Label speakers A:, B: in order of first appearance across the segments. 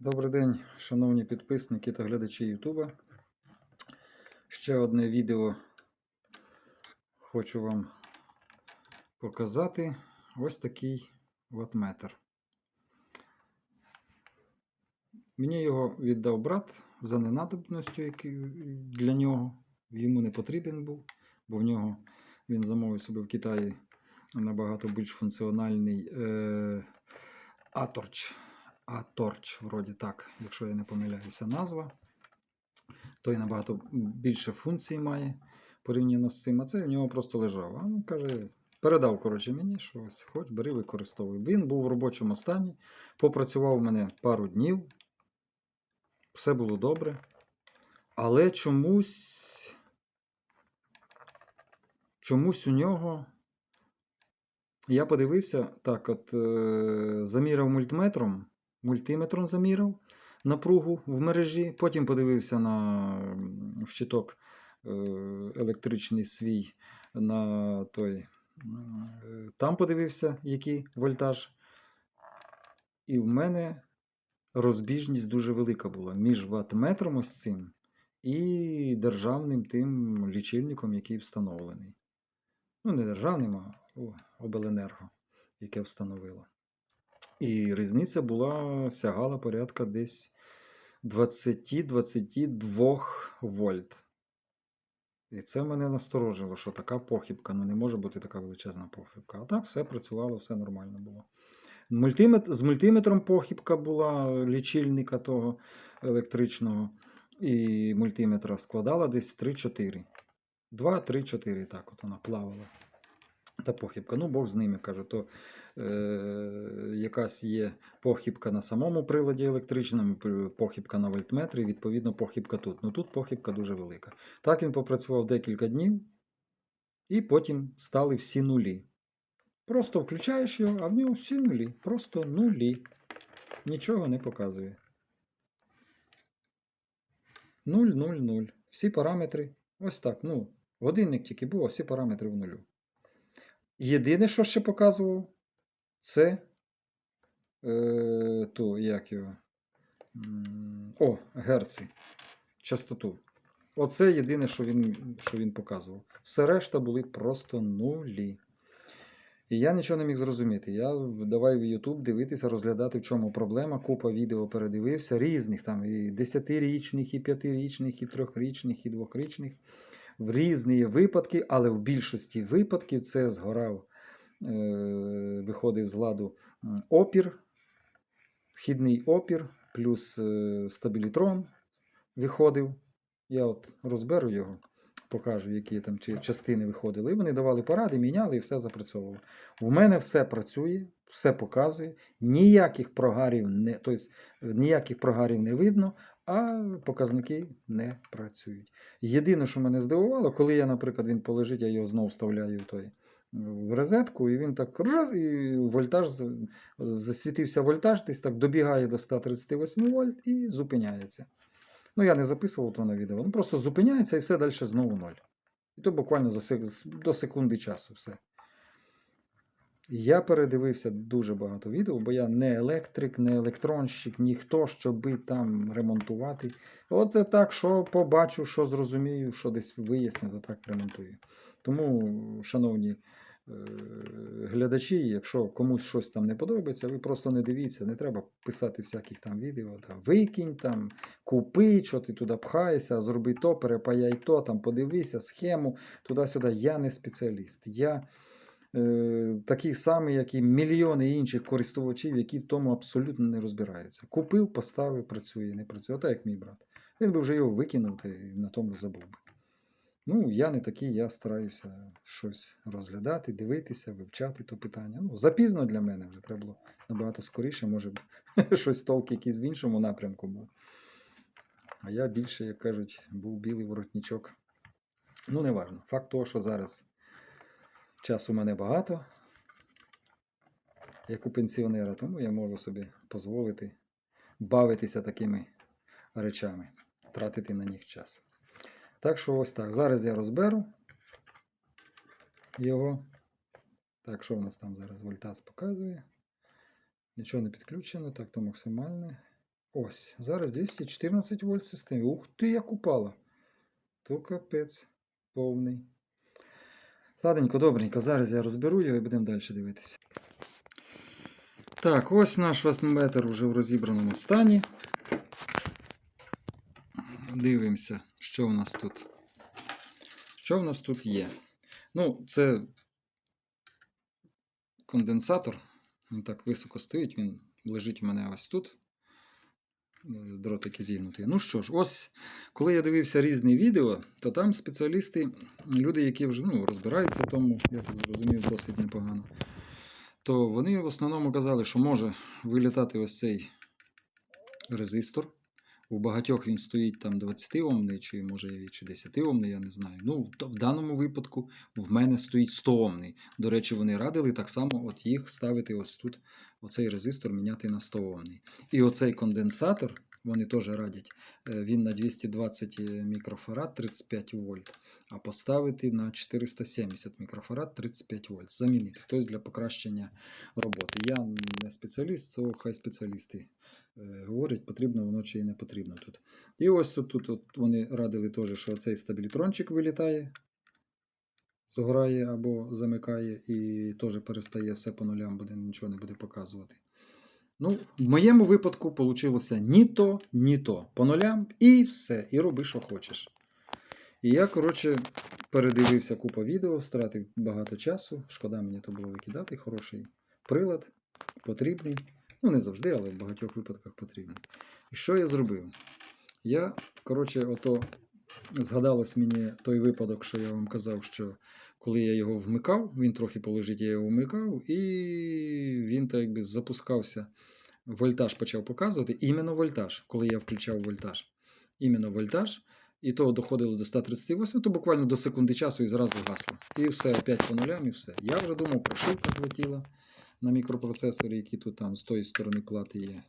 A: Добрий день, шановні підписники та глядачі Ютуба. Ще одне відео хочу вам показати. Ось такий ватметр. Мені його віддав брат за ненадобністю, який для нього йому не потрібен був, бо в нього він замовив собі в Китаї набагато більш функціональний е, Аторч. Аторч, вроді так, якщо я не помиляюся, назва. Той набагато більше функцій має порівняно з цим. А це в нього просто лежав. А він каже, передав коротше, мені, що ось, хоч бери, використовуй. Він був в робочому стані, попрацював у мене пару днів. Все було добре. Але чомусь. Чомусь у нього. Я подивився, так, от е, заміряв мультиметром, мультиметром заміряв напругу в мережі, потім подивився на щиток е, електричний свій на той. е, Там подивився, який вольтаж. І в мене розбіжність дуже велика була між ваттметром ось цим і державним тим лічильником, який встановлений. Ну, не державним, а обленерго, яке встановило. І різниця була, сягала порядка десь 20-22 вольт. І це мене насторожило, що така похибка, ну не може бути така величезна похибка. А так все працювало, все нормально було. Мультимет, з мультиметром похибка була лічильника того електричного, і мультиметра складала десь 3-4. 2-3-4, так от вона плавала. Та похибка. Ну, Бог з ними кажу, то е, якась є похибка на самому приладі електричному, похибка на вольтметрі, відповідно, похибка тут. Ну тут похибка дуже велика. Так він попрацював декілька днів, і потім стали всі нулі. Просто включаєш його, а в нього всі нулі. Просто нулі. Нічого не показує. 0, 0, 0. Всі параметри. Ось так. Ну, годинник тільки був, а всі параметри в нулю. Єдине, що ще показував, це е, ту, як його. О, герці. Частоту. Оце єдине, що він, що він показував. Все решта були просто нулі. І я нічого не міг зрозуміти. Я давай в YouTube дивитися, розглядати, в чому проблема. Купа відео передивився, різних там і 10-річних, і 5-річних, і 3-річних, і 2-річних. В різні випадки, але в більшості випадків це згорав, е, виходив з ладу опір, вхідний опір, плюс е, стабілітрон виходив. Я от розберу його, покажу, які там чи частини виходили. І вони давали поради, міняли і все запрацьовувало. У мене все працює, все показує, ніяких прогарів не, тобто, ніяких прогарів не видно, а показники не працюють. Єдине, що мене здивувало, коли я, наприклад, він полежить, я його знову вставляю в той. В розетку, і він так раз, і вольтаж засвітився вольтаж, десь так добігає до 138 вольт і зупиняється. Ну, я не записував то на відео. Ну, просто зупиняється і все далі знову ноль. І то буквально за до секунди часу все. Я передивився дуже багато відео, бо я не електрик, не електронщик, ніхто, щоби там ремонтувати. Оце так, що побачу, що зрозумію, що десь виясню, то так ремонтую. Тому, шановні е, глядачі, якщо комусь щось там не подобається, ви просто не дивіться, не треба писати всяких там відео. Там, викинь, там, купи, що ти туди пхаєшся, зроби то, перепаяй то, там, подивися, схему, туди-сюди. Я не спеціаліст. Я такий самий, як і мільйони інших користувачів, які в тому абсолютно не розбираються. Купив, поставив, працює, не працює. Отак як мій брат. Він би вже його викинув й на тому забув би. Ну, я не такий, я стараюся щось розглядати, дивитися, вивчати то питання. Ну, запізно для мене вже треба було набагато скоріше, може щось толк якийсь в іншому напрямку був. А я більше, як кажуть, був білий воротничок. Ну, не важно. Факт того, що зараз часу у мене багато, як у пенсіонера, тому я можу собі дозволити бавитися такими речами, тратити на них час. Так що ось так. Зараз я розберу його. Так, що у нас там зараз вольтаж показує? Нічого не підключено, так то максимальне. Ось, зараз 214 вольт системі. Ух ти, як упала. То капець повний. Ладненько, добренько, зараз я розберу його і будемо далі дивитися. Так, ось наш веснометр вже в розібраному стані. Дивимося, що в нас тут. Що в нас тут є? Ну, це конденсатор. Він так високо стоїть, він лежить у мене ось тут. Е, Дротики зігнуті. Ну що ж, ось коли я дивився різні відео, то там спеціалісти, люди, які вже ну, розбираються в тому, я так зрозумів, досить непогано. То вони в основному казали, що може вилітати ось цей резистор. У багатьох він стоїть там 20 омний, чи може чи 10 омний, я не знаю. Ну, то в даному випадку в мене стоїть 100 омний. До речі, вони радили так само от їх ставити ось тут, оцей резистор міняти на 100 омний. І оцей конденсатор, вони теж радять, е, він на 220 мікрофарад 35 вольт, а поставити на 470 мікрофарад 35 вольт. Замінити. Тобто для покращення роботи. Я не спеціаліст, це хай спеціалісти е, говорять, потрібно воно чи не потрібно тут. І ось тут, тут от вони радили теж, що цей стабілітрончик вилітає, згорає або замикає, і теж перестає все по нулям, буде, нічого не буде показувати. Ну, в моєму випадку вийшло ні то, ні то. По нулям і все. І роби, що хочеш. І я, коротше, передивився купу відео, стратив багато часу. Шкода мені то було викидати. Хороший прилад, потрібний. Ну, не завжди, але в багатьох випадках потрібний. І що я зробив? Я, коротше, ото згадалось мені той випадок, що я вам казав, що коли я його вмикав, він трохи полежить, я його вмикав, і він так якби запускався. Вольтаж почав показувати. Іменно вольтаж, коли я включав вольтаж. Іменно вольтаж. І то доходило до 138, то буквально до секунди часу і зразу гасло. І все, опять по нулям, і все. Я вже думав, прошивка злетіла на мікропроцесорі, які тут там з тої сторони плати є.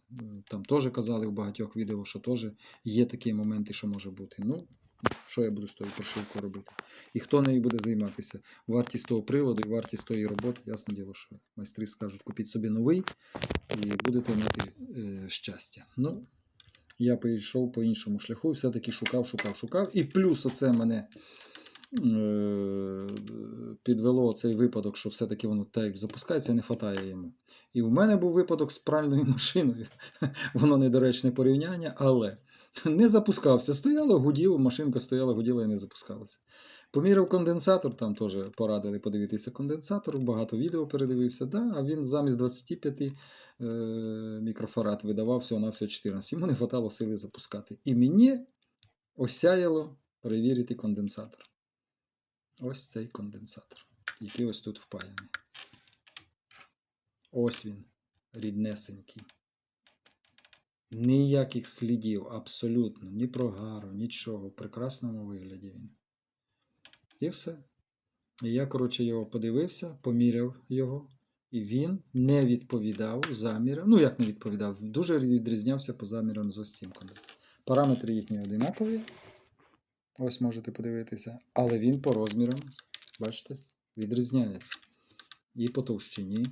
A: Там теж казали в багатьох відео, що теж є такі моменти, що може бути. Ну, що я буду з тою прошивкою робити? І хто нею буде займатися? Вартість того приладу і вартість тої роботи, ясне діло, що майстри скажуть, купіть собі новий і будете мати е, щастя. Ну, я пішов по іншому шляху, все-таки шукав, шукав, шукав. І плюс оце мене е, підвело цей випадок, що все-таки воно так запускається, не вистачає йому. І в мене був випадок з пральною машиною. Воно недоречне порівняння, але не запускався. Стояло, гуділо, машинка стояла, гуділа і не запускалася. Поміряв конденсатор, там теж порадили подивитися конденсатор, багато відео передивився, да, а він замість 25 е, мікрофарад видавав всього на всього 14. Йому не вистачало сили запускати. І мені осяяло перевірити конденсатор. Ось цей конденсатор, який ось тут впаяний. Ось він, ріднесенький. Ніяких слідів, абсолютно, ні прогару, нічого. В прекрасному вигляді він. І все. І я, коротше, його подивився, поміряв його, і він не відповідав замірам. Ну, як не відповідав, дуже відрізнявся по замірам з ось. Параметри їхні одинакові. Ось можете подивитися. Але він по розмірам, бачите, відрізняється. І по товщині.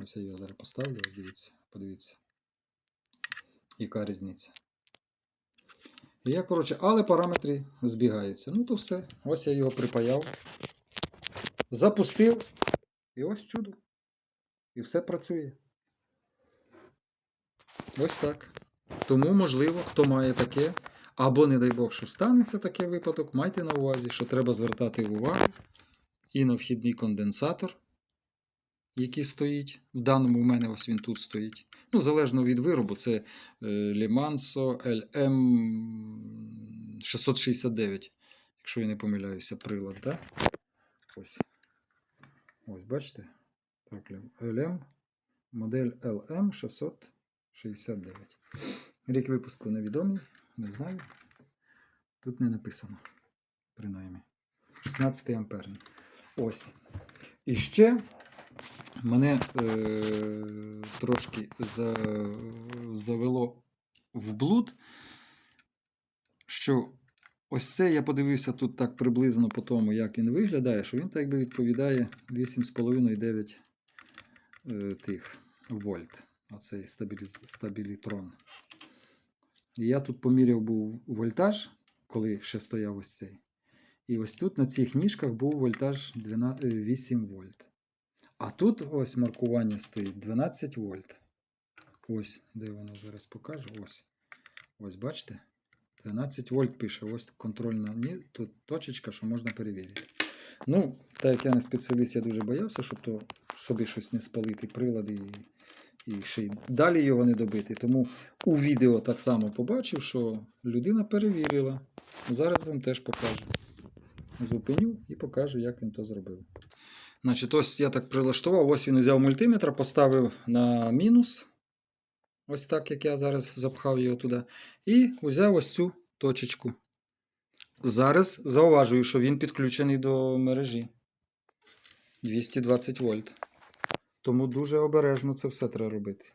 A: Ось я його зараз поставлю, дивіться, подивіться. Яка різниця? Я, коротше, але параметри збігаються. Ну, то все. Ось я його припаяв. Запустив. І ось чудо. І все працює. Ось так. Тому, можливо, хто має таке, або, не дай Бог, що станеться такий випадок, майте на увазі, що треба звертати увагу і на вхідний конденсатор, який стоїть. В даному в мене ось він тут стоїть. Ну, залежно від виробу, це Limanso LM 669, якщо я не помиляюся, прилад, да? Ось. Ось, бачите? Так, LM, модель LM 669. Рік випуску невідомий, не знаю. Тут не написано, принаймні. 16 амперний. Ось. І ще мене е, трошки за, завело в блуд, що ось це я подивився тут так приблизно по тому, як він виглядає, що він так би відповідає 8,5-9 е, тих вольт. Оцей стабілі, стабілітрон. І я тут поміряв був вольтаж, коли ще стояв ось цей. І ось тут на цих ніжках був вольтаж 12, е, 8 вольт. А тут ось маркування стоїть 12 вольт. Ось, де воно зараз покажу. Ось. Ось, бачите? 12 вольт пише. Ось контрольна ні, тут точечка, що можна перевірити. Ну, так як я не спеціаліст, я дуже боявся, щоб то собі щось не спалити, прилади і, і ще й далі його не добити. Тому у відео так само побачив, що людина перевірила. Зараз вам теж покажу. Зупиню і покажу, як він то зробив. Значить, ось я так прилаштував. Ось він взяв мультиметр, поставив на мінус. Ось так, як я зараз запхав його туди. І взяв ось цю точечку. Зараз зауважую, що він підключений до мережі 220 вольт. Тому дуже обережно це все треба робити.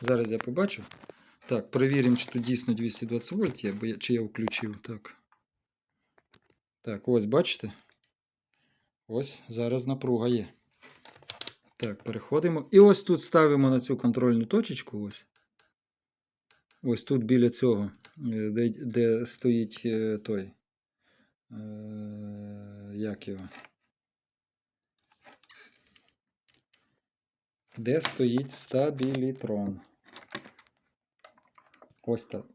A: Зараз я побачу. Так, перевіримо, чи тут дійсно 220 вольт є, чи я включив. Так. Так, ось бачите? Ось зараз напруга є. Так, переходимо. І ось тут ставимо на цю контрольну точечку. Ось. Ось тут біля цього, е, де, де стоїть е, той. Е, як його? Де стоїть стабілітрон? Ось так.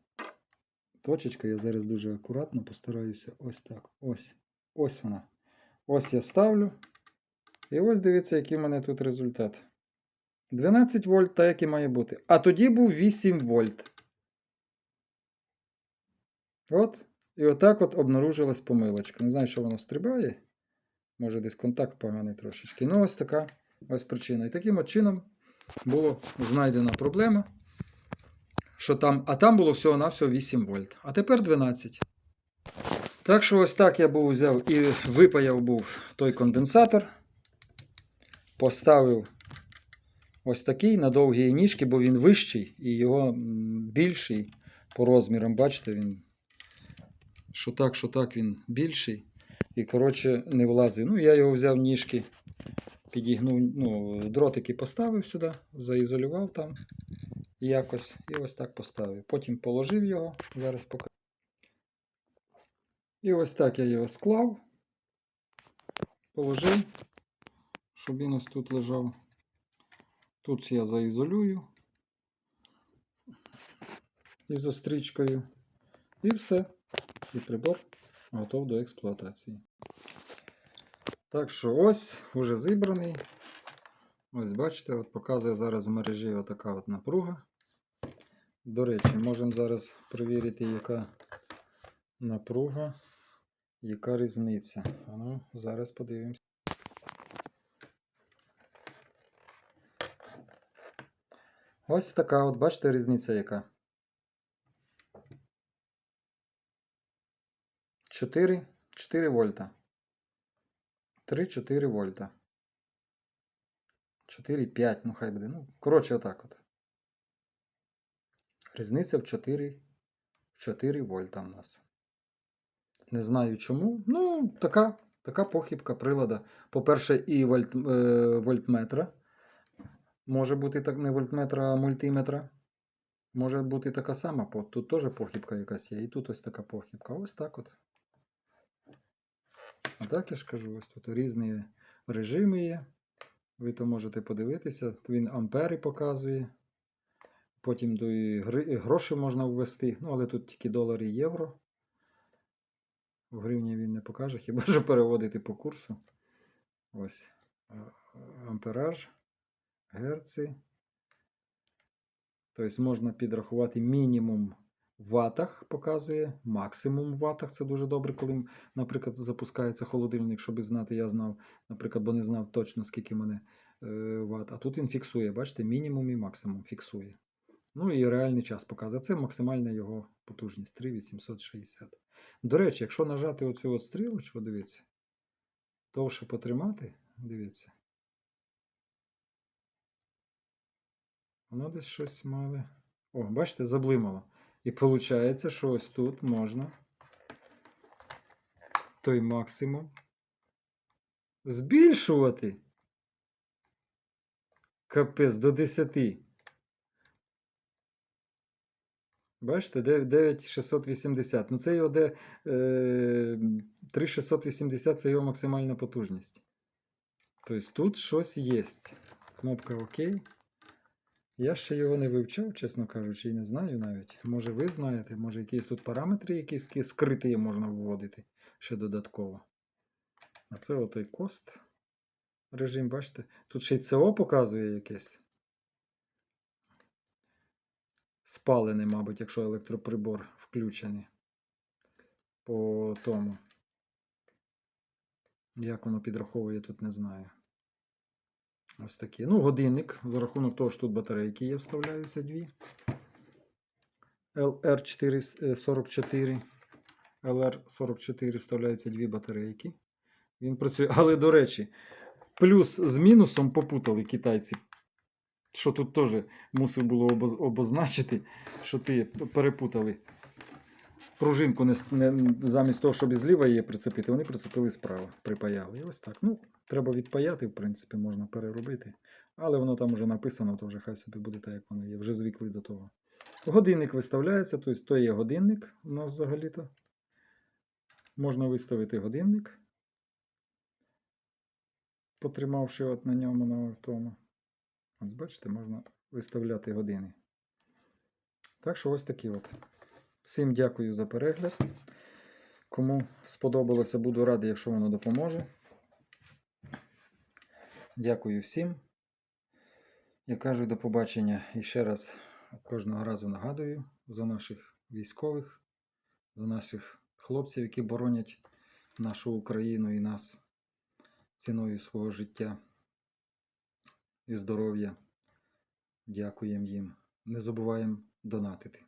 A: Точечка, я зараз дуже акуратно постараюся. Ось так. Ось. Ось вона. Ось я ставлю. І ось дивіться, який в мене тут результат. 12 вольт, так як і має бути. А тоді був 8 вольт. От. І отак от обнаружилась помилочка. Не знаю, що воно стрибає. Може, десь контакт поганий трошечки. Ну, ось така ось причина. І таким от чином було знайдена проблема. Що там, а там було всього-навсього 8 вольт. А тепер 12. Так що ось так я був взяв і випаяв був той конденсатор. Поставив ось такий на довгі ніжки, бо він вищий і його більший по розмірам. Бачите, він що так, що так, він більший. І, коротше, не влазив. Ну, я його взяв ніжки, підігнув, ну, дротики поставив сюди, заізолював там якось і ось так поставив. Потім положив його, зараз покажу. І ось так я його склав, положив, щоб він ось тут лежав. Тут я заізолюю ізострічкою. І все. І прибор готов до експлуатації. Так що ось уже зібраний. Ось бачите, от показує зараз в мережі отака от напруга. До речі, можемо зараз перевірити, яка напруга, яка різниця. Ну, зараз подивимося. Ось така, от бачите, різниця яка. 4, 4 вольта. 3-4 вольта. 4-5, ну хай буде. Ну, коротше, отак от. Різниця в 4, 4 вольта в нас. Не знаю чому. Ну, така, така похибка прилада. По-перше, і вольт, е, вольтметра. Може бути так не вольтметра, а мультиметра. Може бути така сама. Тут теж похибка якась є. І тут ось така похибка. Ось так от. А так я ж кажу, ось тут різні режими є. Ви то можете подивитися. Він ампери показує. Потім до гроші можна ввести. Ну, але тут тільки долари і євро. В гривні він не покаже, хіба що переводити по курсу. Ось. Ампераж, герці. Тобто можна підрахувати мінімум в ватах, показує, максимум в ватах. Це дуже добре, коли, наприклад, запускається холодильник, щоб знати, я знав, наприклад, бо не знав точно, скільки мене е, ват. А тут він фіксує, бачите, мінімум і максимум фіксує. Ну і реальний час показує. Це максимальна його потужність 3860. До речі, якщо нажати оцю от стрілочку, дивіться, довше потримати, дивіться. Воно десь щось мали. О, бачите, заблимало. І виходить, що ось тут можна той максимум збільшувати. Капець до 10. Бачите, 9680. Ну, це його де е, 3680 це його максимальна потужність. Тобто тут щось є. Кнопка ОК. Я ще його не вивчав, чесно кажучи, і не знаю навіть. Може, ви знаєте, може, якісь тут параметри, якісь скриті можна вводити ще додатково. А це отой кост режим, бачите? Тут ще й ЦО показує якесь. Спалене, мабуть, якщо електроприбор включений. По тому. Як воно підраховує, тут не знаю. Ось такі. Ну, годинник, за рахунок того, що тут батарейки є, вставляються дві. LR444. LR44 вставляються дві батарейки. Він працює. Але, до речі, плюс з мінусом попутали китайці. Що тут теж мусив було обозначити, що ти перепутали. Пружинку не, не, замість того, щоб зліва її прицепити, вони прицепили справа, припаяли. І ось так. Ну, треба відпаяти, в принципі, можна переробити. Але воно там вже написано, то вже хай собі буде так, як воно є. Вже звикли до того. Годинник виставляється, тобто то є годинник у нас взагалі-то. Можна виставити годинник, потримавши от на ньому на тому. Ось бачите, можна виставляти години. Так що ось такі от. Всім дякую за перегляд. Кому сподобалося, буду радий, якщо воно допоможе. Дякую всім. Я кажу до побачення і ще раз кожного разу нагадую за наших військових, за наших хлопців, які боронять нашу Україну і нас ціною свого життя і здоров'я. Дякуємо їм. Не забуваємо донатити.